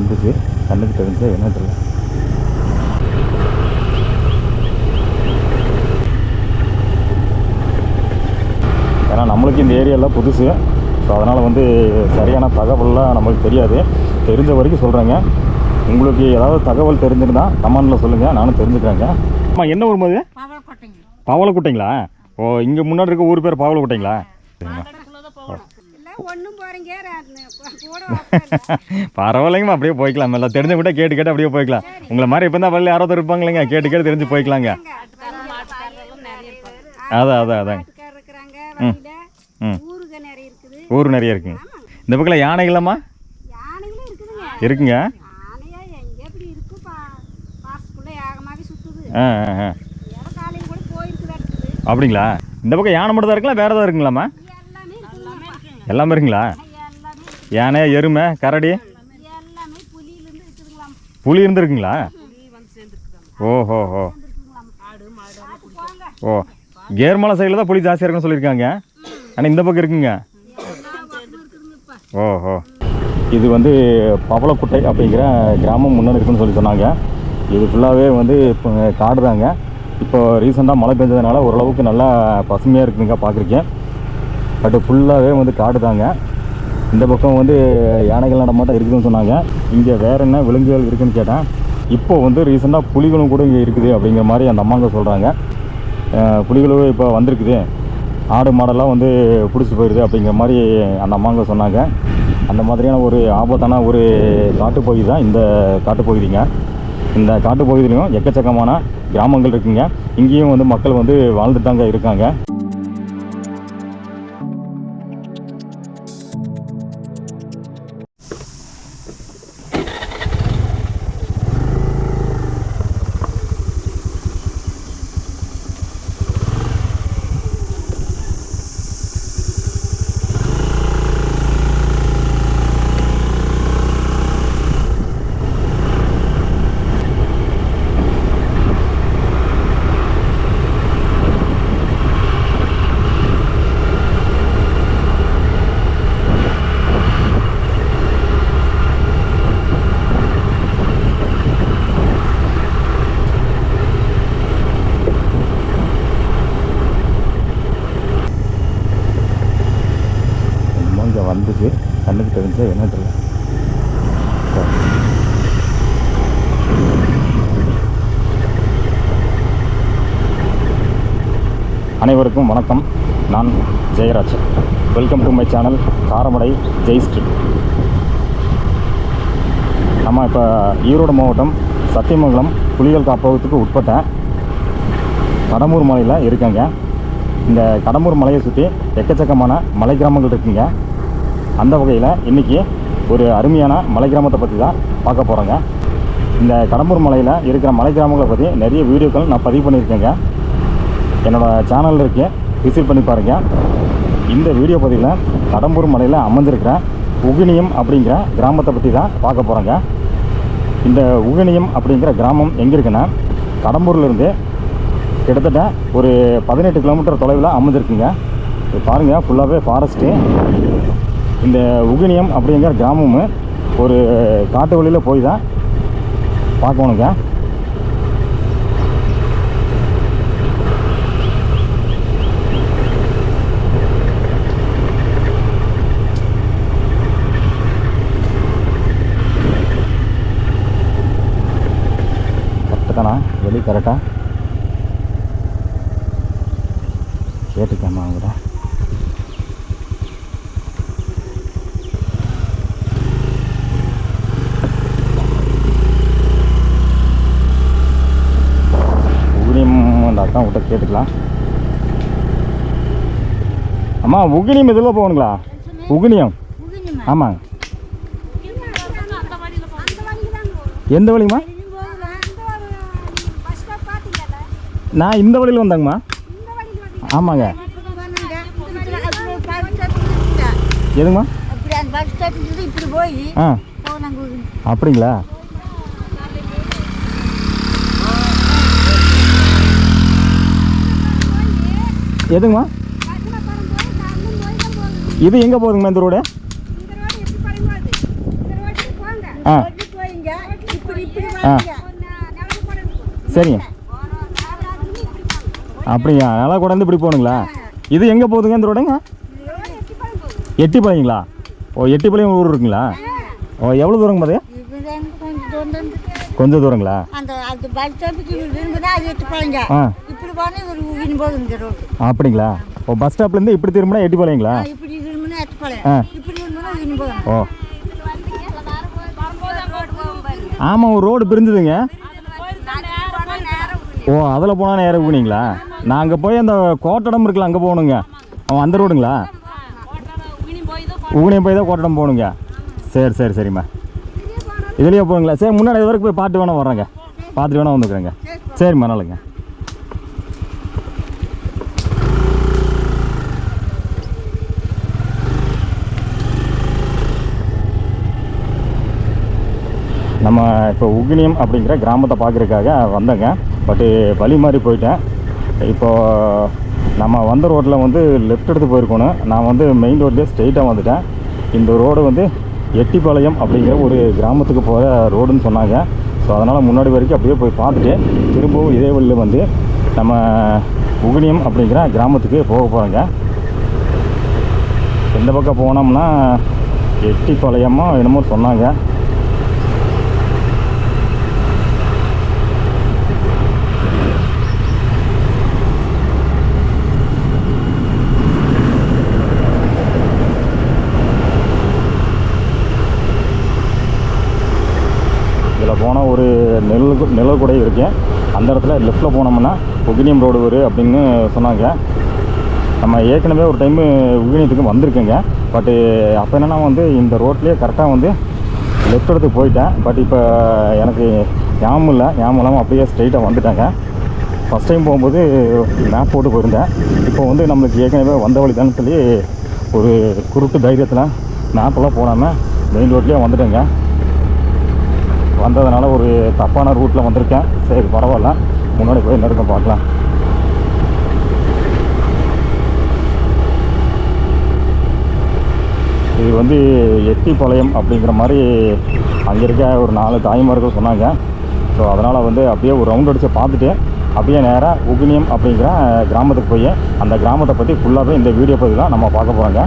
வந்துச்சு கண்ணுக்கு தெரிஞ்சு என்ன தெரியல. ஏன்னா நம்மளுக்கு இந்த ஏரியாலாம் புதுசு. ஸோ அதனால் வந்து சரியான தகவல்லாம் நம்மளுக்கு தெரியாது. தெரிஞ்ச வரைக்கும் சொல்கிறேங்க உங்களுக்கு ஏதாவது தகவல் தெரிஞ்சிருந்தா கமெண்டில் சொல்லுங்கள் நானும் தெரிஞ்சுக்கிறேங்க. அம்மா என்ன ஊர் பவளக்கோட்டைங்க. பவளக்குட்டைங்களா? ஓ இங்கே முன்னாடி இருக்க ஊர் பேர் பவளக்குட்டைங்களா? இல்லை ஒன்றும் போகிறீங்க கூட உக்காருங்க. பரவாயில்லைங்கம்மா அப்படியே போய்க்கலாம். எல்லாம் தெரிஞ்சவங்கிட்ட கேட்டு கேட்டு அப்படியே போய்க்கலாம். உங்களை மாதிரி இப்போ தான் வழியில் யாராவது இருப்பாங்க இல்லைங்க கேட்டு கேட்டு தெரிஞ்சு போய்க்கலாங்க. அதான் அதான் அதாங்க. ம். இருக்குது. ஊர் நிறைய இருக்குங்க. இந்த பக்கத்தில் யானைகளாம்மா இருக்குங்க. ஆ ஆ கூட அப்படிங்களா? இந்த பக்கம் யானை மட்டும் தான் இருக்குங்களா? வேறு ஏதாவது இருக்குங்களாம்மா? எல்லாமே இருக்குங்களா யானை எருமை கரடி? புளி புலி இருந்துருக்குங்களா? ஓஹோ ஓ ஓ கேர்மலை சைடில் தான் புளி ஜாஸ்தியாக இருக்குன்னு சொல்லியிருக்காங்க. ஆனால் இந்த பக்கம் இருக்குங்க. ஓஹோ. இது வந்து பவளக்குட்டை அப்படிங்கிற கிராமம் முன்னாடி இருக்குன்னு சொல்லி சொன்னாங்க. இது ஃபுல்லாகவே வந்து இப்போ காடு தாங்க இப்போ ரீசெண்டாக மழை பெஞ்சதுனால ஓரளவுக்கு நல்லா பசுமையாக இருக்குதுங்க பார்க்குறீங்க பட் ஃபுல்லாகவே வந்து காடு தாங்க இந்த பக்கம் வந்து யானைகள் நடமாட்டம் இருக்குதுன்னு சொன்னாங்க. இங்கே வேற என்ன விலங்குகள் இருக்குதுன்னு கேட்டேன். இப்போ வந்து ரீசெண்டாக புலிகளும் கூட இங்கே இருக்குது அப்படிங்கிற மாதிரி அந்த அம்மாங்க சொல்கிறாங்க புலிகளும் இப்போ வந்திருக்குது. ஆடு மாடெல்லாம் வந்து பிடிச்சி போயிடுது அப்படிங்கிற மாதிரி அந்த அம்மாங்க சொன்னாங்க. அந்த மாதிரியான ஒரு ஆபத்தான ஒரு காட்டுப்பகுதி தான் இந்த காட்டுப்பகுதிங்க. இந்த காட்டுப்பகுதியிலையும் எக்கச்சக்கமான கிராமங்கள் இருக்குங்க. இங்கேயும் வந்து மக்கள் வந்து வாழ்ந்துட்டு தாங்க இருக்காங்க. கண்ணுக்கு என்ன தெரியல. அனைவருக்கும் வணக்கம். நான் Jayaraj welcome to my channel Karamadai Jai street. நம்ம இப்போ ஈரோடு மாவட்டம் சத்தியமங்கலம் புலிகள் காப்பகத்துக்கு உட்பட்ட கடம்பூர் மலையில் இருக்கங்க. இந்த கடம்பூர் மலையை சுற்றி எக்கச்சக்கமான மலை கிராமங்கள் இருக்குங்க. அந்த வகையில் இன்றைக்கி ஒரு அருமையான மலை கிராமத்தை பற்றி தான் பார்க்க போகிறோங்க இந்த கடம்பூர் மலையில் இருக்கிற மலை கிராமங்களை பற்றி நிறைய வீடியோக்கள் நான் பதிவு பண்ணியிருக்கேங்க. என்னோடய சேனலில் இருக்கு விசிட் பண்ணி பாருங்கள் இந்த வீடியோ பதிவில் கடம்பூர் மலையில் அமைஞ்சிருக்கிற உகினியம் அப்படிங்கிற கிராமத்தை பற்றி தான் பார்க்க போகிறோங்க இந்த உகினியம் அப்படிங்கிற கிராமம் எங்கே இருக்குன்னா கடம்பூர்லேருந்து கிட்டத்தட்ட ஒரு பதினெட்டு கிலோமீட்டர் தொலைவில் அமைஞ்சிருக்குங்க. பாருங்கள் ஃபுல்லாகவே ஃபாரஸ்ட்டு இந்த உகினியம் அப்படிங்கிற கிராமமும் ஒரு காட்டு வழியில் போய் தான் பார்க்கணுங்க. கரெக்டானா வெளி கரெக்டாக கேட்டுக்கேம்மா அவங்கள்ட்ட உகினியம் அக்கா கிட்ட கேட்டுக்கலாம். அம்மா உகினியம் இதில் போகணுங்களா? உகினியம். ஆமாங்க எந்த வழிங்கம்மா நான் இந்த வழியில் வந்தாங்கம்மா. ஆமாங்க. எதுங்கம்மா? அப்படிங்களா? எதுங்கம்மா? இது எங்கே போகுதுங்கம்மா இந்த ரோடு? ஆ. ஆ. சரிங்க. அப்படியா? நல்லா கொண்டாந்து இப்படி போகணுங்களா? இது எங்கே போகுதுங்க இந்த ரோடுங்க? எட்டிப்பாளையங்களா? ஓ எட்டிப்பாளையம் ஊர் இருக்குங்களா? ஓ எவ்வளோ தூரங்க பாதையா கொஞ்சம் தூரங்களா? ஆ. போனால் இவர் ஊகின்னு போகுது இந்த ரோடு. அப்படிங்களா? ஓ பஸ் ஸ்டாப்லேருந்து இப்படி திரும்பினா எட்டிப்பாளையங்களா இப்படி ஊகின்னு போகணும் ஓ. ஆமாம் ஒரு ரோடு பிரிஞ்சுதுங்க. ஓ அதில் போனால் நேராக நான் அங்கே போய் அந்த கோட்டடம் இருக்குல்ல அங்கே போகணுங்க. அவன் அந்த ரோடுங்களா? ஊனியம் போய் தான் கோட்டடம் போகணுங்க. சரி சரி சரிம்மா. இதுலேயே போகணுங்களா? சரி முன்னாடி இது வரைக்கும் போய் பார்த்து வேணா வர்றேங்க. பார்த்துட்டு வேணா வந்துக்கிறேங்க. சரிம்மா நல்லங்க நம்ம இப்போ உகினியம் அப்படிங்கிற கிராமத்தை பார்க்குறதுக்காக வந்தேங்க. பட்டு வழி மாறி போயிட்டேன். இப்போ நம்ம வந்த ரோட்டில் வந்து லெஃப்ட் எடுத்து போயிருக்கணும். நான் வந்து மெயின் ரோட்லேயே ஸ்ட்ரெயிட்டாக வந்துட்டேன். இந்த ரோடு வந்து எட்டிப்பாளையம் அப்படிங்கிற ஒரு கிராமத்துக்கு போகிற ரோடுன்னு சொன்னாங்க. ஸோ அதனால் முன்னாடி வரைக்கும் அப்படியே போய் பார்த்துட்டு திரும்பவும் இதே வழியில் வந்து நம்ம உகினியம் அப்படிங்கிற கிராமத்துக்கு போக போகிறோங்க எந்த பக்கம் போனோம்னா எட்டிப்பாளையமாக என்னமோ சொன்னாங்க இதில் போனால் ஒரு நெல் நிழல் கூட இருக்குது அந்த இடத்துல லெஃப்ட்டில் போனோம்னா உகினியம் ரோடு வரும் அப்படின்னு சொன்னாங்க. நம்ம ஏற்கனவே ஒரு டைமு உகினியத்துக்கு வந்திருக்கேங்க. பட்டு அப்போ என்னென்னா வந்து இந்த ரோட்லேயே கரெக்டாக வந்து லெஃப்ட் எடுத்து போயிட்டேன். பட் இப்போ எனக்கு ஞாபகம் இல்லை. ஞாபகம் இல்லாமல் அப்படியே ஸ்ட்ரைட்டாக வந்துட்டாங்க. ஃபஸ்ட் டைம் போகும்போது மேப் போட்டு போயிருந்தேன். இப்போ வந்து நம்மளுக்கு ஏற்கனவே வந்த வழி தானே சொல்லி ஒரு குருட்டு தைரியத்தில் மேப்பெல்லாம் போடாமல் மெயின் ரோட்லேயே வந்துட்டேங்க. வந்ததுனால ஒரு தப்பான ரூட்டில் வந்திருக்கேன். சரி பரவாயில்ல. முன்னாடி போய் நெருக்கம் பார்க்கலாம். இது வந்து எட்டிப்பாளையம் அப்படிங்கிற மாதிரி அங்கே இருக்க ஒரு நாலு தாய்மார்கள் சொன்னாங்க. ஸோ அதனால் வந்து அப்படியே ஒரு ரவுண்ட் அடித்து பார்த்துட்டு அப்படியே நேராக உகினியம் அப்படிங்கிற கிராமத்துக்கு போய் அந்த கிராமத்தை பற்றி ஃபுல்லாகவே இந்த வீடியோ பற்றி தான் நம்ம பார்க்க போகிறோங்க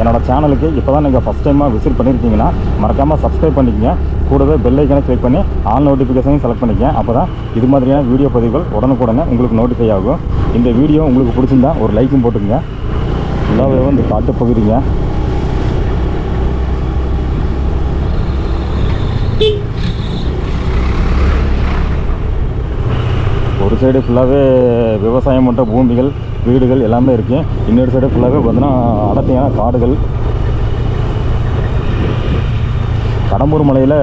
என்னோடய சேனலுக்கு இப்போ தான் நீங்கள் ஃபஸ்ட் டைமாக விசிட் பண்ணியிருக்கீங்கன்னா மறக்காமல் சப்ஸ்கிரைப் பண்ணிக்கங்க. கூடவே பெல் ஐக்கனை கிளிக் பண்ணி ஆல் நோட்டிஃபிகேஷனையும் செலக்ட் பண்ணிக்கங்க. அப்போ தான் இது மாதிரியான வீடியோ பதிவுகள் உடனுக்குடனே உங்களுக்கு நோட்டிஃபை ஆகும். இந்த வீடியோ உங்களுக்கு பிடிச்சிருந்தா ஒரு லைக்கும் போட்டுக்கங்க. ஃபுல்லாகவே வந்து காட்டு பகுதிங்க. ஒரு சைடு ஃபுல்லாகவே விவசாயம் பண்ணுற பூமிகள் வீடுகள் எல்லாமே இருக்குது இன்னொரு சைடு ஃபுல்லாகவே பார்த்தீங்கன்னா அடர்த்தியான காடுகள். கடம்பூர் மலையில்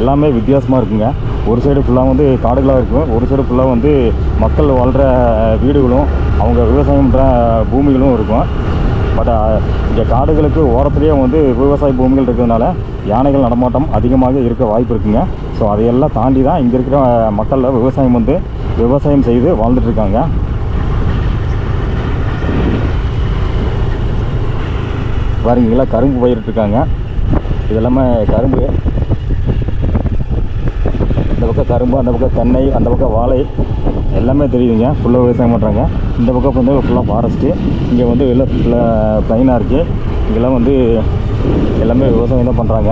எல்லாமே வித்தியாசமாக இருக்குங்க. ஒரு சைடு ஃபுல்லாக வந்து காடுகளாக இருக்கும். ஒரு சைடு ஃபுல்லாக வந்து மக்கள் வாழ்கிற வீடுகளும் அவங்க விவசாயம் பண்ணுற பூமிகளும் இருக்கும். பட் இங்கே காடுகளுக்கு ஓரத்துலேயே வந்து விவசாய பூமிகள் இருக்கிறதுனால யானைகள் நடமாட்டம் அதிகமாக இருக்க வாய்ப்பு இருக்குங்க. ஸோ அதையெல்லாம் தாண்டி தான் இங்கே இருக்கிற மக்களில் விவசாயம் வந்து விவசாயம் செய்து வாழ்ந்துட்டுருக்காங்க. பாருங்களா கரும்பு பயிரிட்டுருக்காங்க. இது எல்லாமே கரும்பு. இந்த பக்கம் கரும்பு அந்த பக்கம் தென்னை அந்த பக்கம் வாழை. எல்லாமே தெரியுதுங்க. ஃபுல்லாக விவசாயம் பண்ணுறாங்க இந்த பக்கம் வந்து ஃபுல்லாக ஃபாரஸ்ட்டு இங்கே வந்து வெளில ஃபுல்லாக ப்ளைனாக இருக்குது இங்கெல்லாம் வந்து எல்லாமே விவசாயம் தான் பண்ணுறாங்க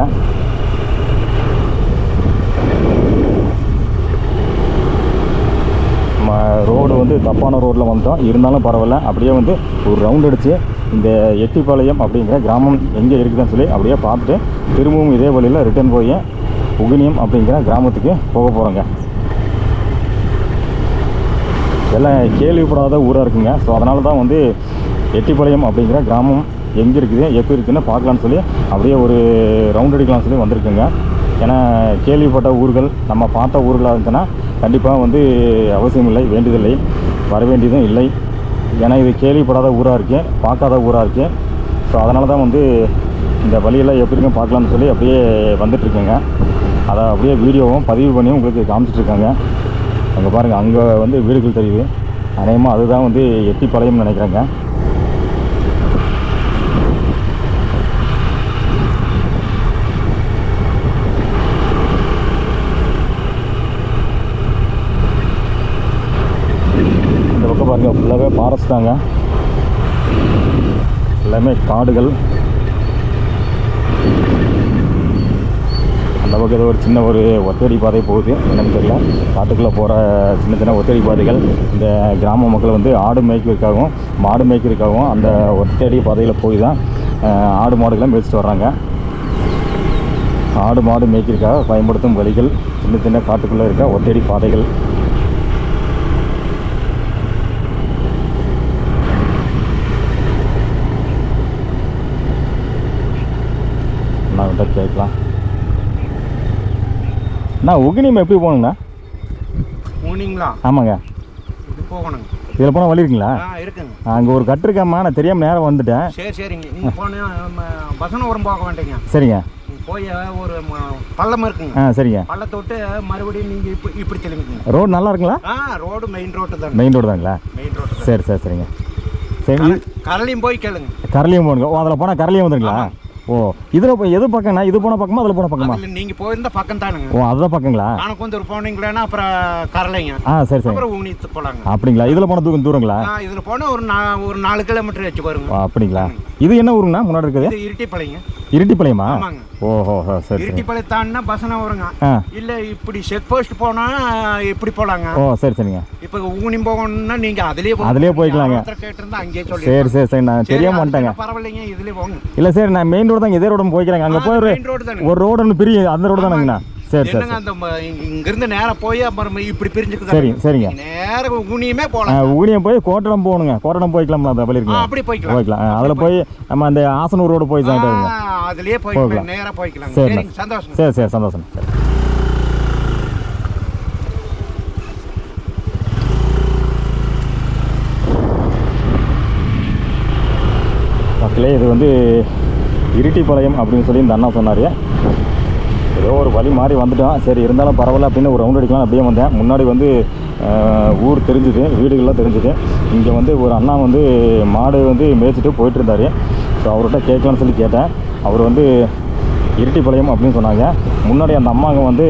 நம்ம ரோடு வந்து தப்பான ரோட்டில் வந்துட்டோம். இருந்தாலும் பரவாயில்ல. அப்படியே வந்து ஒரு ரவுண்ட் அடித்து இந்த எட்டிப்பாளையம் அப்படிங்கிற கிராமம் எங்கே இருக்குதுன்னு சொல்லி அப்படியே பார்த்துட்டு திரும்பவும் இதே வழியில் ரிட்டர்ன் போய் உகினியம் அப்படிங்கிற கிராமத்துக்கு போக போகிறோங்க எல்லாம் கேள்விப்படாத ஊராக இருக்குங்க. ஸோ அதனால தான் வந்து எட்டிப்பாளையம் அப்படிங்கிற கிராமம் எங்கே இருக்குது எப்படி இருக்குதுன்னு பார்க்கலான்னு சொல்லி அப்படியே ஒரு ரவுண்ட் அடிக்கலாம்னு சொல்லி வந்திருக்குங்க. ஏன்னா கேள்விப்பட்ட ஊர்கள் நம்ம பார்த்த ஊர்களாக இருந்துச்சுன்னா கண்டிப்பாக வந்து அவசியம் இல்லை வேண்டியதில்லை. வர வேண்டியதும் இல்லை. ஏன்னா இது கேள்விப்படாத ஊராக இருக்கேன் பார்க்காத ஊராக இருக்கேன். ஸோ அதனால தான் வந்து இந்த வழியெல்லாம் எப்படி இருக்கும் பார்க்கலாம்னு சொல்லி அப்படியே வந்துட்டுருக்கேங்க. அதை அப்படியே வீடியோவும் பதிவு பண்ணி உங்களுக்கு காமிச்சிட்ருக்காங்க. அங்கே பாருங்கள் அங்கே வந்து வீடுகள் தெரியுது. அநேகமாக அதுதான் வந்து எட்டிப்பாளையம்னு நினைக்கிறேங்க. பாருங்கள் ஃபுல்லாகவே ஃபாரஸ்ட் தாங்க. எல்லாமே காடுகள். அந்த பக்கம் ஏதோ ஒரு சின்ன ஒரு ஒத்தடி பாதை போகுது. என்னன்னு தெரியல. காட்டுக்குள்ளே போகிற சின்ன சின்ன ஒத்தடி பாதைகள் இந்த கிராம மக்கள் வந்து ஆடு மேய்க்கிறதுக்காகவும் மாடு மேய்க்கிறதுக்காகவும் அந்த ஒத்தடி பாதையில் போய் தான் ஆடு மாடுகளை மேய்ச்சிட்டு வர்றாங்க. ஆடு மாடு மேய்க்கிறதுக்காக பயன்படுத்தும் வழிகள் சின்ன சின்ன காட்டுக்குள்ளே இருக்க ஒத்தடி பாதைகள். கிட்ட கேட்கலாம். நான் உகினியம் எப்படி போகணுங்கண்ணா? போனீங்களா? ஆமாங்க. இது போகணுங்க. இதில் போனால் வழி இருக்குங்களா? இருக்குங்க. அங்கே ஒரு கட்டு இருக்காம்மா நான் தெரியாமல் நேரம் வந்துட்டேன். சரி சரிங்க. நீங்கள் போனால் பசனபுரம் போக வேண்டிங்க சரிங்க. போய் ஒரு பள்ளம் இருக்குங்க. ஆ சரிங்க. பள்ளத்தை விட்டு மறுபடியும் நீங்கள் இப்போ இப்படி திரும்பிக்கங்க ரோடு நல்லா இருக்குங்களா? ஆ ரோடு மெயின் ரோட்டு தான் மெயின் ரோடு தாங்களா? மெயின் ரோட்டு சரி சரி சரிங்க. சரி கரளையும் போய் கேளுங்க. கரளியம் போகணுங்க. அதில் போனால் கரளியம் வந்துருங்களா? ஓ இதில் இப்போ எது பக்கம்ண்ணா இது போன பக்கமா அதில் போன பக்கமா? அதில் நீங்கள் போயிருந்த பக்கம் தானுங்க ஓ அதுதான் பக்கங்களா? காணக்குந்தூர் போனீங்களேன்னா அப்புறம் கரளைங்க ஆ சரி சரி. அப்புறம் ஊனித்து போகலாங்க அப்படிங்களா? இதில் போன தூரம் தூரங்களா? இதில் போனால் ஒரு ஒரு நாலு கிலோமீட்டர் வச்சு ஓ வருங்க அப்படிங்களா இது என்ன ஊருங்கண்ணா? முன்னாடி இருக்குது இருட்டிப்பாளையங்க. இருட்டிப்பாளையமா? ஓஹோ சரி இருட்டிப்பாளையம் தாண்டினா பசனை வருங்க இல்லை இப்படி செக் போஸ்ட் போனால் எப்படி போகலாங்க ஓ சரி சரிங்க. இப்போ ஊனி போகணும்னா நீங்க அதுலயே போங்க. அதுலயே போய்க்கலாங்க. யாராவது ஒருத்தர் கேட்டிருந்தா அங்கேயே சொல்லி சரி சரி சரி நான் தெரியாம வந்துட்டேங்க பரவாயில்லைங்க இதுலயே போங்க. இல்லை சரி நான் மெயின் ரோடு தான் இதே ரோடு போய்க்கிறேங்க. அங்கே போய் ஒரு ரோடு பிரியும் அந்த ரோடு தானேங்கண்ணா. சரி சரி அந்த இங்கிருந்து நேரா போய் அப்புறம் இப்படி பிரிஞ்சுக்குது? சரி சரிங்க. நேர ஊனியுமே ஆ, போலாம் ஊனியம் போய் கோட்டடம் போகணுங்க. கோட்டடம் போய்க்கலாம்ல அந்த வழி அப்படி போய்க்கலாம். போய்க்கலாம். அதில் போய் நம்ம அந்த ஆசனூர் ரோடு போய் ஆ, அதுலயே போய் போய்க்கலாம். நேரா போய்க்கலாம். சரிங்க சந்தோஷம் சரி சரி சந்தோஷம் சரி. மக்களே இது வந்து இருட்டிப்பாளையம் அப்படின்னு சொல்லி இந்த அண்ணா சொன்னார். ஏதோ ஒரு வழி மாறி வந்துட்டோம். சரி இருந்தாலும் பரவாயில்ல அப்படின்னு ஒரு ரவுண்ட் அடிக்கலாம் அப்படியே வந்தேன். முன்னாடி வந்து ஊர் தெரிஞ்சுது வீடுகள்லாம் தெரிஞ்சுது. இங்கே வந்து ஒரு அண்ணா வந்து மாடு வந்து மேய்ச்சிட்டு போயிட்டு இருந்தார். ஸோ அவர்கிட்ட கேட்கலான்னு சொல்லி கேட்டேன். அவர் வந்து இருட்டிப்பாளையம் அப்படின்னு சொன்னாங்க. முன்னாடி அந்த அம்மாங்க வந்து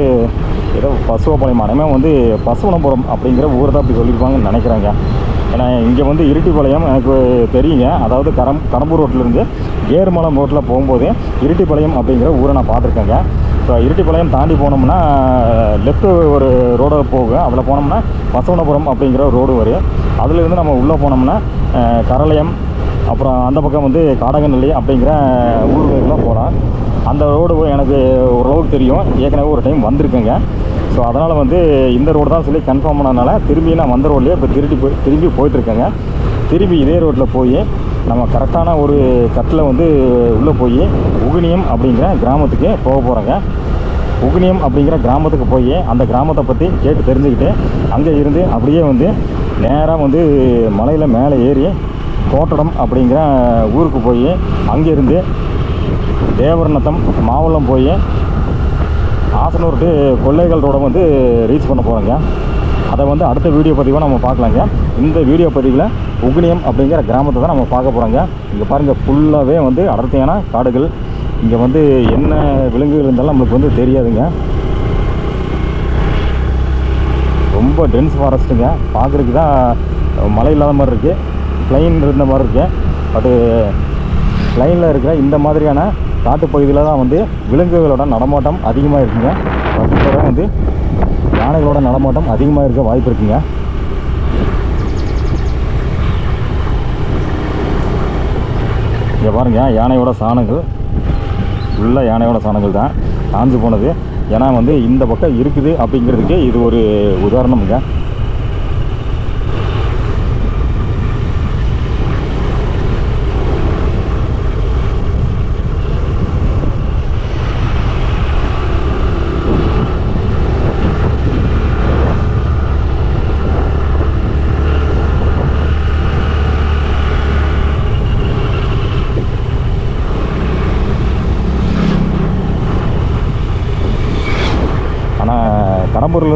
ஏதோ பசுவப்பாளையம் அனைமே வந்து பசுவனபுரம் அப்படிங்கிற ஊரை தான் அப்படி சொல்லியிருப்பாங்கன்னு நினைக்கிறாங்க. ஏன்னா இங்கே வந்து இருட்டிப்பாளையம் எனக்கு தெரியுங்க. அதாவது கரம் கடம்பூர் ரோட்லேருந்து ஏர்மலம் ரோட்டில் போகும்போது இருட்டிப்பாளையம் அப்படிங்கிற ஊரை நான் பார்த்துருக்கேங்க. ஸோ இருட்டிப்பாளையம் தாண்டி போனோம்னா லெஃப்ட்டு ஒரு ரோடு போகும் அதில் போனோம்னா பசவனபுரம் அப்படிங்கிற ரோடு வரும் அதுலேருந்து நம்ம உள்ளே போனோம்னா கரளையம் அப்புறம் அந்த பக்கம் வந்து காடகநல்லி அப்படிங்கிற ஊர்களுக்கெல்லாம் போகலாம் அந்த ரோடு எனக்கு ஓரளவுக்கு தெரியும். ஏற்கனவே ஒரு டைம் வந்திருக்குங்க. ஸோ அதனால் வந்து இந்த ரோடு தான் சொல்லி கன்ஃபார்ம் பண்ணதுனால திரும்பி நான் வந்த ரோட்லேயே இப்போ திருட்டி போய் திரும்பி போயிட்டுருக்கேங்க திரும்பி இதே ரோட்டில் போய் நம்ம கரெக்டான ஒரு கட்டில் வந்து உள்ளே போய் உகினியம் அப்படிங்கிற கிராமத்துக்கு போக போகிறோங்க உகினியம் அப்படிங்கிற கிராமத்துக்கு போய் அந்த கிராமத்தை பற்றி கேட்டு தெரிஞ்சுக்கிட்டு அங்கே இருந்து அப்படியே வந்து நேராக வந்து மலையில் மேலே ஏறி கோட்டடம் அப்படிங்கிற ஊருக்கு போய் அங்கேருந்து தேவர்நத்தம் மாவளம் போய் ஆசனூர் டு கொள்ளைகள் ரோட வந்து ரீச் பண்ண போகிறோங்க அதை வந்து அடுத்த வீடியோ பதிவாக நம்ம பார்க்கலாங்க. இந்த வீடியோ பதிவில் உகுனியம் அப்படிங்கிற கிராமத்தை தான் நம்ம பார்க்க போகிறோங்க இங்கே பாருங்கள் ஃபுல்லாகவே வந்து அடர்த்தியான காடுகள். இங்கே வந்து என்ன விலங்குகள் இருந்தாலும் நம்மளுக்கு வந்து தெரியாதுங்க. ரொம்ப டென்ஸ் ஃபாரஸ்ட்டுங்க பார்க்குறதுக்கு தான் மழை இல்லாத மாதிரி இருக்குது ப்ளைன் இருந்த மாதிரி இருக்கு. பட்டு லைனில் இருக்கிற இந்த மாதிரியான காட்டுப்பகுதியில் தான் வந்து விலங்குகளோட நடமாட்டம் அதிகமாக இருக்குங்க. வந்து யானைகளோட நடமாட்டம் அதிகமாக இருக்க வாய்ப்பு இருக்குங்க. இங்கே பாருங்க யானையோட சாணங்கள் உள்ள யானையோட சாணங்கள் தான். காஞ்சு போனது. ஏன்னா வந்து இந்த பக்கம் இருக்குது அப்படிங்கிறதுக்கு இது ஒரு உதாரணம்ங்க.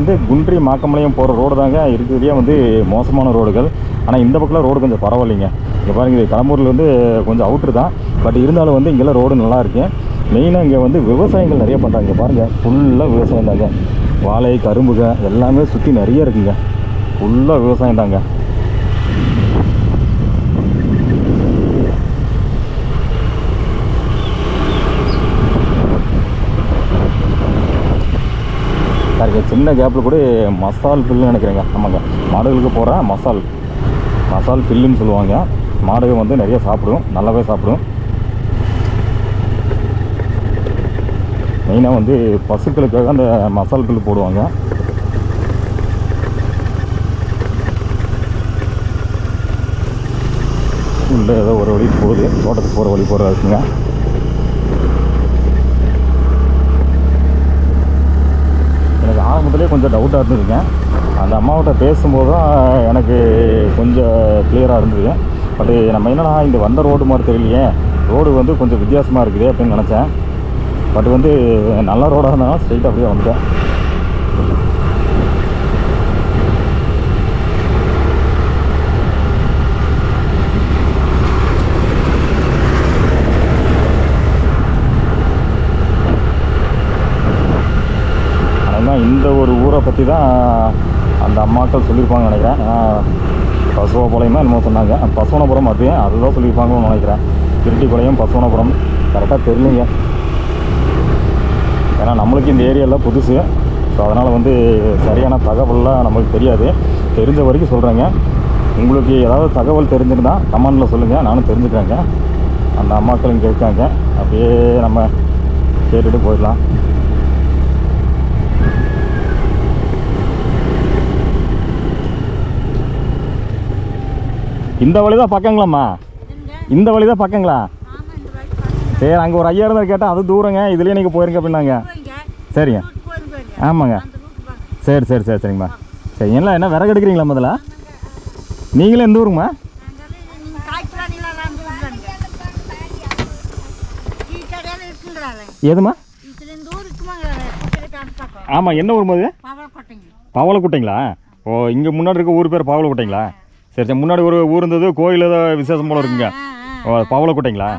வந்து குன்றி மாக்கம்பாளையம் போகிற ரோடு தாங்க இருக்கிறதுலேயே வந்து மோசமான ரோடுகள் ஆனால் இந்த பக்கம்லாம் ரோடு கொஞ்சம் பரவாயில்லைங்க. இங்கே பாருங்கள் இது கடம்பூர்லேருந்து கொஞ்சம் அவுட்ரு தான். பட் இருந்தாலும் வந்து இங்கெல்லாம் ரோடு நல்லா இருக்கு. மெயினாக இங்கே வந்து விவசாயங்கள் நிறைய பண்ணுறாங்க இங்கே பாருங்கள் ஃபுல்லாக விவசாயம் தாங்க. வாழை கரும்புக எல்லாமே சுற்றி நிறைய இருக்குங்க. ஃபுல்லாக விவசாயம் தாங்க. இங்கே சின்ன கேப்பில் கூட மசால் பில்லுன்னு நினைக்கிறேங்க. ஆமாங்க. மாடுகளுக்கு போகிற மசால். மசால் பில்லுன்னு சொல்லுவாங்க. மாடுகள் வந்து நிறைய சாப்பிடும். நல்லாவே சாப்பிடும். மெயினாக வந்து பசுக்களுக்காக அந்த மசால் பில்லு போடுவாங்க. உள்ள ஏதோ ஒரு வழி போகுது. தோட்டத்துக்கு போகிற வழி போகிற இருக்குங்க எனக்கு கொஞ்சம் டவுட்டாக இருந்ததுங்க. அந்த அம்மாவிட்ட பேசும்போது தான் எனக்கு கொஞ்சம் கிளியராக இருந்தது. பட் நம்ம என்னடா இந்த வந்த ரோடு மாதிரி தெரியலையே. ரோடு வந்து கொஞ்சம் வித்தியாசமாக இருக்குது அப்படின்னு நினச்சேன். பட் வந்து நல்ல ரோடாக இருந்தாலும் ஸ்ட்ரெயிட்டாக அப்படியே வந்துட்டேன். ஆனால் இந்த ஒரு ஊரை பற்றி தான் அந்த அம்மாக்கள் சொல்லியிருப்பாங்கன்னு நினைக்கிறேன். ஏன்னா பசுவபாளையமா என்னமோ சொன்னாங்க. பசுவனபுரம் அது அதுதான் சொல்லியிருப்பாங்கன்னு நினைக்கிறேன். திருட்டிப்பாளையம் பசுவனபுரம் கரெக்டாக தெரியலைங்க. ஏன்னா நம்மளுக்கு இந்த ஏரியாலாம் புதுசு. ஸோ அதனால் வந்து சரியான தகவல்லாம் நம்மளுக்கு தெரியாது. தெரிஞ்ச வரைக்கும் சொல்கிறேங்க உங்களுக்கு ஏதாவது தகவல் தெரிஞ்சிருந்தால் கமெண்டில் சொல்லுங்கள் நானும் தெரிஞ்சுக்கிறேங்க. அந்த அம்மாக்களும் கேட்காங்க அப்படியே நம்ம கேட்டுட்டு போயிடலாம். இந்த வழி தான் பக்கங்களாம்மா இந்த வழி தான் பக்கங்களா சரி அங்கே ஒரு ஐயா இருந்தால் கேட்டால் அது தூரங்க இதுலேயே நீங்கள் போயிருங்க அப்படின்னாங்க. சரிங்க. ரூட் போயிருங்க ஆமாங்க. அந்த ரூட் வாங்க சரி சரி சரி சரிங்கம்மா. சரி என்ன என்ன விறகு எடுக்கிறீங்களா முதல்ல? நீங்களே எந்த ஊருங்கம்மா? பக்கம் ஆமாம் என்ன ஊர் அது பவளக்கோட்டைங்க. பவளக்குட்டைங்களா? ஓ இங்கே முன்னாடி இருக்க ஊர் பேர் பவளக்குட்டைங்களா? சரி சரி. முன்னாடி ஒரு ஊர் இருந்தது கோயில் ஏதோ விசேஷம் போல இருக்குங்க. ஓ பவளக்குட்டைங்களா?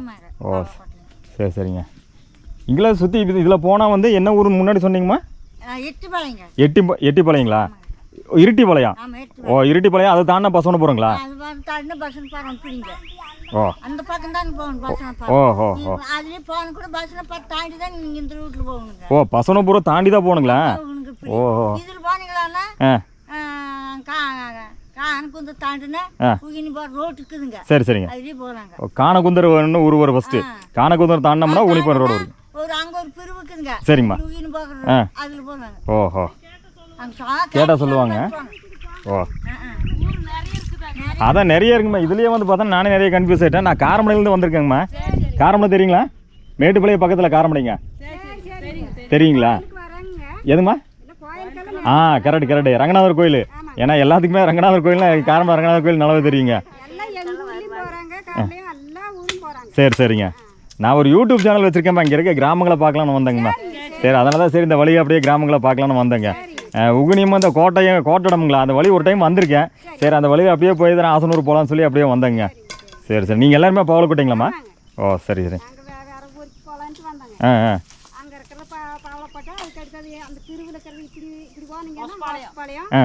ஓ. சரி சரிங்க. இங்கே சுற்றி இதில் போனால் வந்து என்ன ஊருன்னு முன்னாடி சொன்னீங்கம்மா? எட்டு பாளையங்க எட்டி எட்டிப்பாளையங்களா? இருட்டிப்பாளையம். ஓ இருட்டிப்பாளையம். அதை தாண்டா பசவன போகிறோங்களா ஓ. அந்த பக்கம் தான் போகணும் பஸ்ஸில் ஓ ஓ ஓ. அதுலேயே போகணும் கூட பஸ்ஸில் பார்த்து தாண்டி தான் நீங்கள் இந்த ரூட்டில் போகணுங்க. ஓ பசவனபுரம் தாண்டி தான் போகணுங்களா? ஓ இதில் போனீங்களான்னா தாண்டினா ரோடு இருக்குதுங்க. சரி சரிங்க. அதுலேயே போகலாங்க ஓ, காணகுந்தர் வரணும் ஊர் வரும் ஃபஸ்ட்டு காணகுந்தர் தாண்டினோம்னா உனிப்பன் ரோடு வரும் ஒரு அங்கே ஒரு பிரிவு இருக்குதுங்க. சரிங்கம்மா ஆ. ரோடு அதில் போகலாங்க ஓஹோ. கேட்டா சொல்லுவாங்க. ஓ. அதான் நிறைய இருக்குங்கம்மா இதுலேயே வந்து பார்த்தா நானே நிறைய கன்ஃபியூஸ் ஆகிட்டேன் நான் காரமடையிலேருந்து வந்திருக்கேங்கம்மா. காரமடை தெரியுங்களா? மேட்டுப்பாளையம் பக்கத்தில் காரமடைங்க. தெரியுங்களா? கோயிலுக்கெல்லாம் ஆ கரெக்ட் கரெக்ட் ரங்கநாதர் கோயில். ஏன்னா எல்லாத்துக்குமே ரங்கநாதர் கோயில்னா காரமடை ரங்கநாதர் கோயில் நல்லாவே தெரியுங்க. சரி சரிங்க. நான் ஒரு யூடியூப் சேனல் வச்சுருக்கேன்ப்பா இங்கே இருக்க கிராமங்களை பார்க்கலான்னு வந்தேங்கம்மா. சரி அதனால தான் சரி இந்த வழியை அப்படியே கிராமங்களை பார்க்கலான்னு வந்தேங்க. அஹ், உகுனியமா இந்த கோட்டையம் கோட்டடமுங்களா? அந்த வழி ஒரு டைம் வந்திருக்கேன். சரி. அந்த வழியை அப்படியே போய் தான் ஆசனூர் போகலான்னு சொல்லி அப்படியே வந்தேங்க. சரி சரி. நீங்கள் எல்லாருமே பவளக்கோட்டைங்களாம்மா? ஓ சரி சரி. ஆ ஆ. அங்கே இருக்கிற ப பவளப்பட்டை அதுக்கு அடுத்தது அந்த திருவில் இருக்கிறது இப்படி இப்படி போனீங்கன்னா பாளையம் ஆ.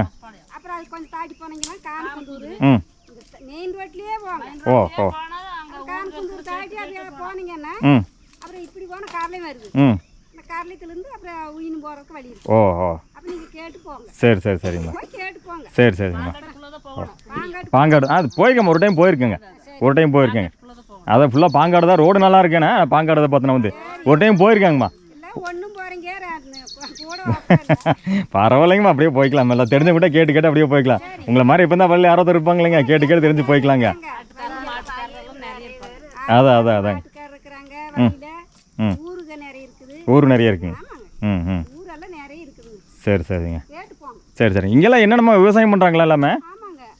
அப்புறம் அது கொஞ்சம் தாண்டி போனீங்கன்னா இந்த மெயின் ரோட்லேயே போங்க ஓ ஓ. கானக்குந்தூர் தாண்டி அப்படியே போனீங்கன்னா ம். அப்புறம் இப்படி போனால் கார்லேயும் வருது. ம். இந்த கார்லேயத்துலேருந்து அப்புறம் உயின்னு போகிறதுக்கு வழி இருக்கு. ஓ ஓ. அப்போ நீங்கள் கேட்டு போங்க. சரி சரி கேட்டு போங்க. சரி வாங்காட்டு பாங்காடு ஆ அது போயிருக்கேன் ஒரு டைம் போயிருக்கேங்க. ஒரு டைம் போயிருக்கேங்க. அதான் ஃபுல்லாக பாங்காடு தான் ரோடு நல்லா இருக்கேண்ணே பாங்காடு தான் பார்த்தோன்னா வந்து. ஒரு டைம் போயிருக்காங்கம்மா. இல்லை ஒன்றும் போகிறீங்க கூட உக்காந்து. பரவாயில்லைங்கம்மா அப்படியே போய்க்கலாம். எல்லாம் தெரிஞ்சவங்கிட்ட கேட்டு கேட்டு அப்படியே போய்க்கலாம். உங்களை மாதிரி இப்போ தான் வழியில் யாராவது இருப்பாங்களேங்க கேட்டு கேட்டு தெரிஞ்சு போய்க்கலாங்க. அதான் அதான் அதாங்க. ம். இருக்குது. ஊர் நிறைய இருக்குங்க ம் ம். சரி சரிங்க. சரி சரி. இங்கெல்லாம் என்னென்னமா விவசாயம் பண்ணுறாங்களா எல்லாமே?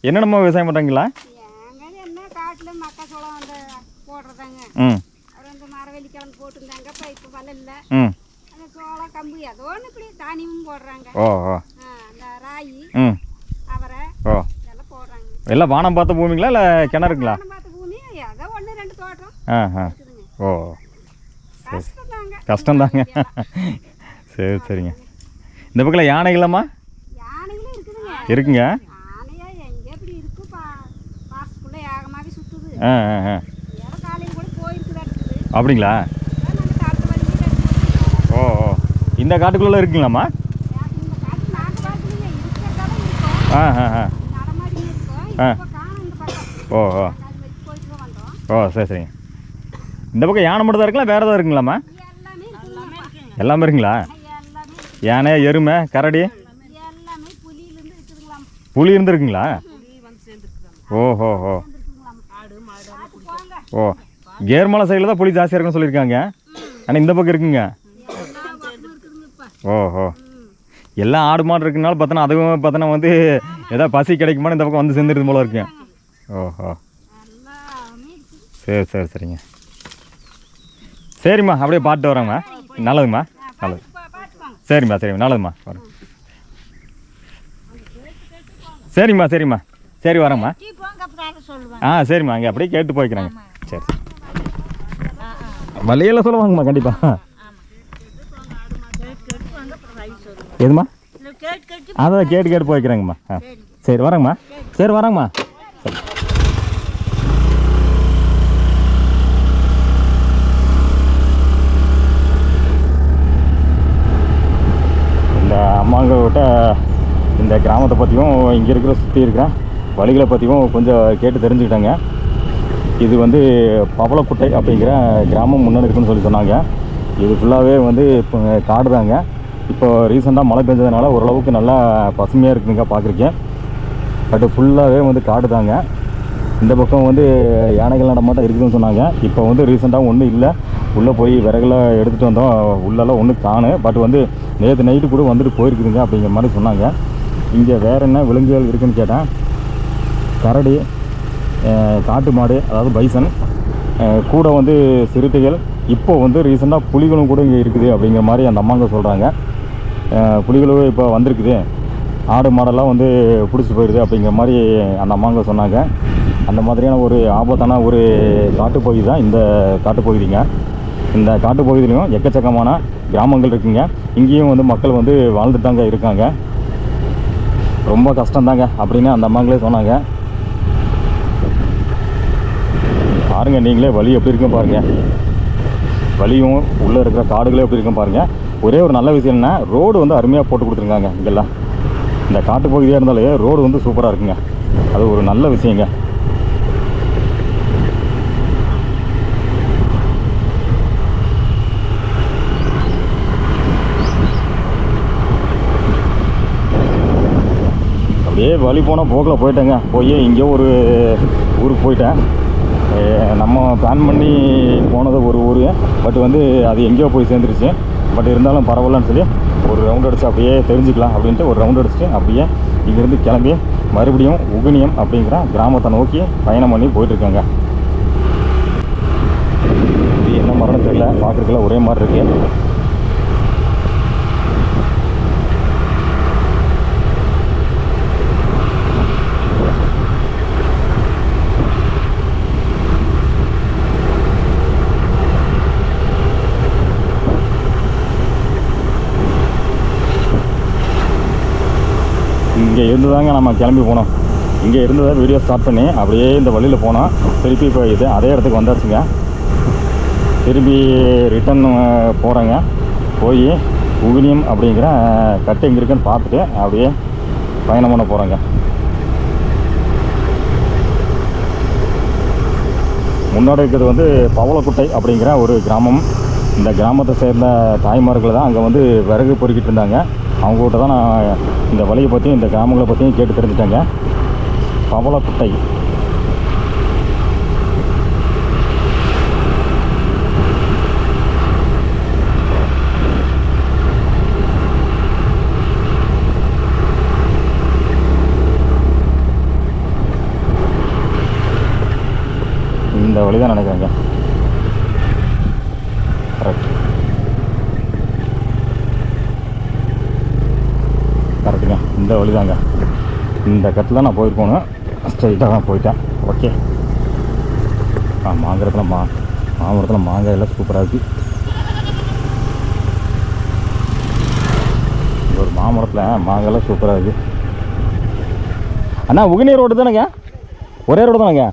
என்னென்னமா விவசாயம் பண்ணுறாங்களா ம். கம்பு ஏதோ ஒன்று இப்படி தானியமும் போடுறாங்க. ஓ ஓ. ஆ, அந்த ராகி ம். அவரை ஓ. இதெல்லாம் போடுறாங்க. எல்லாம் வானம் பார்த்த பூமிங்களா இல்லை கிணறுங்களா? வானம் பார்த்த பூமி ஏதோ ஒன்று ரெண்டு தோட்டம். ஆ ஆ. ஓ. கஷ்டம் தாங்க கஷ்டம்தாங்க. சரி சரிங்க. இந்த பக்கத்தில் யானைகளாம்மா யானைகளும் இருக்குதுங்க. இருக்குங்க. யானையா எங்கே இப்படி இருக்கு பா பாசத்துக்குள்ளே ஏகமாகவே சுற்றுது ஆ ஆ ஆ. அப்படிங்களா அதான் நாங்கள் காட்டு வழியில் ஓ ஓ இந்த காட்டுக்குள்ளே இருக்குங்களாம்மா? ஆ ஆ ஆ. ஆ. ஓ ஓ. ஓ சரி சரிங்க. இந்த பக்கம் யானை மட்டும் தான் இருக்குங்களா? வேறு எதாவது இருக்குங்களாம்மா? எல்லாமே இருக்குங்களா? யானை எருமை கரடி? புளி புலி இருந்துருக்குங்களா? ஓஹோ ஓ ஓ. கேர்மலை சைடில் தான் புலி ஜாஸ்தியாக இருக்குன்னு சொல்லியிருக்காங்க. ஆனால் இந்த பக்கம் இருக்குங்க. ஓஹோ. எல்லாம் ஆடு மாடு இருக்குனால பார்த்தோன்னா அதுவும் பார்த்தோன்னா வந்து ஏதாவது பசி கிடைக்குமான்னு இந்த பக்கம் வந்து சேர்ந்துருது போல இருக்கு. ஓஹோ. சரி சரி சரிங்க. சரிம்மா அப்படியே பார்த்துட்டு வரேங்கம்மா நல்லதும்மா. நல்லது. சரிம்மா சரிம்மா. நல்லதும்மா. வரேன் சரிம்மா சரிம்மா. சரி வரேம்மா. ஆ சரிம்மா. அங்கே அப்படியே கேட்டு போய்க்கிறாங்க. சரி. வழியெல்லாம் சொல்லுவாங்கம்மா கண்டிப்பாக எதுமா அதான் கேட்டு கேட்டு போய்க்கிறாங்கம்மா. ஆ சரி வரேங்கம்மா. சரி வரேங்கம்மா. சரி. இந்த அம்மாங்க கிட்ட இந்த கிராமத்தை பற்றியும் இங்கே இருக்கிற சுற்றி இருக்கிற வழிகளை பற்றியும் கொஞ்சம் கேட்டு தெரிஞ்சுக்கிட்டாங்க. இது வந்து பவளக்குட்டை அப்படிங்கிற கிராமம் முன்னாடி இருக்குன்னு சொல்லி சொன்னாங்க. இது ஃபுல்லாகவே வந்து இப்போ காடு தாங்க இப்போ ரீசெண்டாக மழை பெஞ்சதுனால ஓரளவுக்கு நல்லா பசுமையாக இருக்குதுங்க பார்க்குறீங்க பட் ஃபுல்லாகவே வந்து காடு தாங்க. இந்த பக்கம் வந்து யானைகள் நடமாட்டம் இருக்குதுன்னு சொன்னாங்க. இப்போ வந்து ரீசெண்டாக ஒன்றும் இல்லை. உள்ளே போய் விறகுலாம் எடுத்துகிட்டு வந்தோம். உள்ளெல்லாம் ஒன்றும் காணு பட் வந்து நேற்று நைட்டு கூட வந்துட்டு போயிருக்குதுங்க அப்படிங்கிற மாதிரி சொன்னாங்க. இங்கே வேறு என்ன விலங்குகள் இருக்குதுன்னு கேட்டேன். கரடி காட்டு மாடு அதாவது பைசன் கூட வந்து சிறுத்தைகள். இப்போ வந்து ரீசெண்டாக புலிகளும் கூட இங்கே இருக்குது அப்படிங்கிற மாதிரி அந்த அம்மாங்க சொல்கிறாங்க புலிகளும் இப்போ வந்திருக்குது. ஆடு மாடெல்லாம் வந்து பிடிச்சி போயிடுது அப்படிங்கிற மாதிரி அந்த அம்மாங்க சொன்னாங்க. அந்த மாதிரியான ஒரு ஆபத்தான ஒரு காட்டுப்பகுதி தான் இந்த காட்டுப்பகுதிங்க. இந்த காட்டுப்பகுதியிலையும் எக்கச்சக்கமான கிராமங்கள் இருக்குங்க. இங்கேயும் வந்து மக்கள் வந்து வாழ்ந்துட்டு தாங்க இருக்காங்க. ரொம்ப கஷ்டம்தாங்க அப்படின்னு அந்த அம்மாங்களே சொன்னாங்க. பாருங்க நீங்களே வழி எப்படி இருக்கும் பாருங்கள் வழியும் உள்ளே இருக்கிற காடுகளே எப்படி இருக்கும் பாருங்கள் ஒரே ஒரு நல்ல விஷயம் என்ன ரோடு வந்து அருமையாக போட்டு கொடுத்துருக்காங்க இங்கெல்லாம். இந்த காட்டு பகுதியாக இருந்தாலே ரோடு வந்து சூப்பராக இருக்குங்க. அது ஒரு நல்ல விஷயங்க. அப்படியே வழி போனால் போக்கில் போயிட்டேங்க. போய் எங்கேயோ ஒரு ஊருக்கு போயிட்டேன். நம்ம பிளான் பண்ணி போனது ஒரு ஊர். பட் வந்து அது எங்கேயோ போய் சேர்ந்துருச்சு. பட் இருந்தாலும் பரவாயில்லன்னு சொல்லி ஒரு ரவுண்ட் அடித்து அப்படியே தெரிஞ்சுக்கலாம் அப்படின்ட்டு ஒரு ரவுண்ட் அடிச்சுட்டு அப்படியே இங்கேருந்து கிளம்பி மறுபடியும் உகனியம் அப்படிங்கிற கிராமத்தை நோக்கி பயணம் பண்ணி போயிட்டுருக்காங்க. இது என்ன மரணம் தெரியல பார்க்குறதுக்குள்ள ஒரே மாதிரி இருக்குது இங்கே இருந்து தாங்க நம்ம கிளம்பி போனோம். இங்கே இருந்ததை வீடியோ ஸ்டார்ட் பண்ணி அப்படியே இந்த வழியில் போனோம் திருப்பி இப்போ இது அதே இடத்துக்கு வந்தாச்சுங்க. திரும்பி ரிட்டன் போகிறேங்க போய் உவினியம் அப்படிங்கிற கட்டு எங்கே இருக்குன்னு பார்த்துட்டு அப்படியே பயணம் பண்ண போகிறேங்க முன்னாடி இருக்கிறது வந்து பவளக்குட்டை அப்படிங்கிற ஒரு கிராமம். இந்த கிராமத்தை சேர்ந்த தாய்மார்கள் தான் அங்கே வந்து விறகு பொறுக்கிட்டு இருந்தாங்க. அவங்ககிட்ட தான் நான் இந்த வழியை பற்றியும் இந்த கிராமங்களை பற்றியும் கேட்டு தெரிஞ்சுட்டேங்க. பவளக்குட்டை. இந்த வழி தான் நினைக்கிறேங்க கரெக்ட் கரெக்டுங்க இந்த வழி தாங்க இந்த கட்டில் நான் போயிருக்கணும் ஸ்ட்ரைட்டாக தான் போயிட்டேன். ஓகே ஆ மாங்கரத்தில் மா மாமரத்தில் மாங்காய் எல்லாம் சூப்பராக இருக்குது ஒரு மாமரத்தில் மாங்காயெல்லாம் சூப்பராக இருக்குது அண்ணா உகினி ரோடு தானேங்க? ஒரே ரோடு தானேங்க?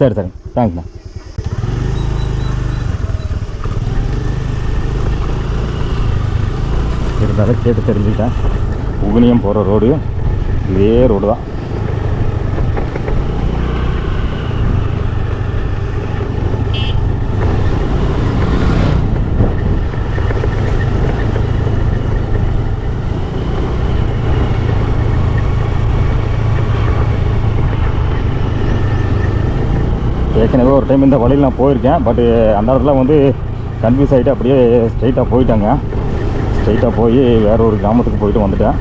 சரி சரி. தேங்க்ஸ்ண்ணா இருந்தாலும் கேட்டு தெரிஞ்சுக்கிட்டேன். உகுனியம் போகிற ரோடு. இதே ரோடு தான். ஏற்கனவே ஒரு டைம் இந்த வழியில் நான் போயிருக்கேன். பட்டு அந்த இடத்துல வந்து கன்ஃபியூஸ் ஆகிட்டு அப்படியே ஸ்ட்ரைட்டாக போயிட்டாங்க. ஸ்ட்ரைட்டாக போய் வேற ஒரு கிராமத்துக்கு போயிட்டு வந்துட்டேன்.